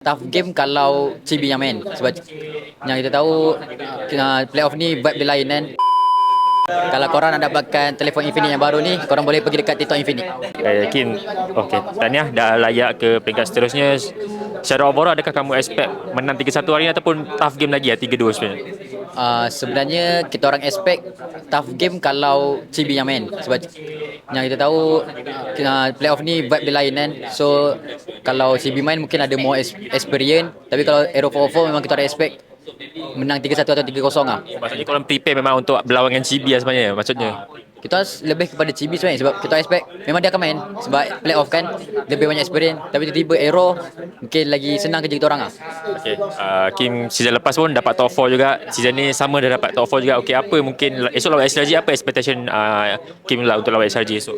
Tough game kalau CB yang main sebab yang kita tahu uh, playoff ni vibe dia lain kan. Kalau korang nak dapatkan telefon Infinix yang baru ni, korang boleh pergi dekat TikTok Infinix. Eh, Kim, okey. Tahniah dah layak ke peringkat seterusnya. Secara overall, adakah kamu expect menang 3-1 hari ni ataupun tough game lagi ya, 3-2 sebenarnya? Uh, sebenarnya kita orang expect tough game kalau CB yang main sebab yang kita tahu uh, playoff ni vibe dia lain kan. So kalau CB main mungkin ada more ex- experience tapi kalau Aero 404 memang kita orang expect menang 3-1 atau 3-0 lah. Maksudnya korang prepare memang untuk berlawan dengan CB lah sebenarnya, maksudnya. Kita lebih kepada CB sebenarnya sebab kita expect memang dia akan main sebab playoff kan lebih banyak experience tapi tiba-tiba Aero mungkin lagi senang kerja kita orang lah. Okey, uh, Kim season lepas pun dapat top 4 juga. Season ni sama dah dapat top 4 juga. Okey, apa mungkin esok lawan SRG apa expectation uh, Kim lah untuk lawan SRG esok?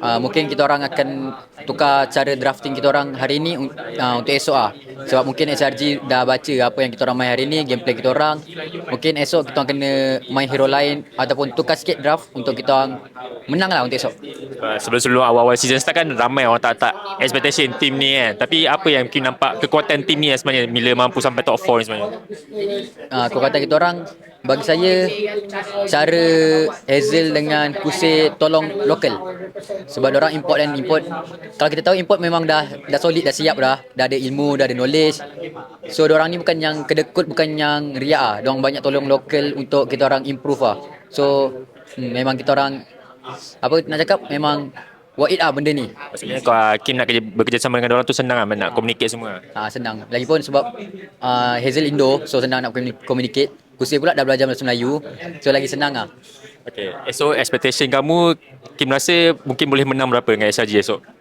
uh, mungkin kita orang akan tukar cara drafting kita orang hari ini uh, untuk esok ah. Sebab mungkin SRG dah baca apa yang kita orang main hari ini, gameplay kita orang. Mungkin esok kita orang kena main hero lain ataupun tukar sikit draft untuk kita orang menang lah untuk esok. Uh, sebelum-sebelum awal-awal season start kan ramai orang tak tak expectation team ni kan. Tapi apa yang Kim nampak kekuatan team ni sebenarnya bila mampu sampai top 4 ni sebenarnya? Uh, kekuatan kita orang bagi saya cara Hazel dengan Kuse tolong lokal sebab orang import dan import kalau kita tahu import memang dah dah solid dah siap dah dah ada ilmu dah ada knowledge so orang ni bukan yang kedekut bukan yang riak ah orang banyak tolong lokal untuk kita orang improve ah so hmm, memang kita orang apa nak cakap memang worth it ah benda ni Maksudnya kalau Kim nak kerja, bekerjasama dengan orang tu senang lah nak communicate semua. Ah senang. Lagipun sebab uh, Hazel Indo so senang nak communi- communicate. Kusir pula dah belajar bahasa Melayu. So lagi senang ah. Okay. Esok expectation kamu Kim rasa mungkin boleh menang berapa dengan SRG esok?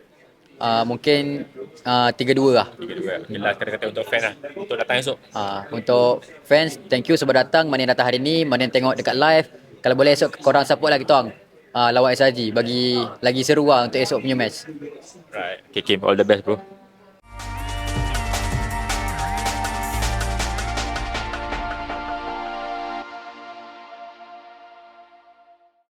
Uh, mungkin uh, 3-2 lah. 3-2. Bila kata-kata untuk fan lah. Untuk datang esok. Uh, untuk fans, thank you sebab datang. Mana yang datang hari ni, mana yang tengok dekat live. Kalau boleh esok korang support lah kita orang. Uh, lawan SRG bagi lagi seru lah untuk esok punya match. Right. Okay Kim, all the best bro.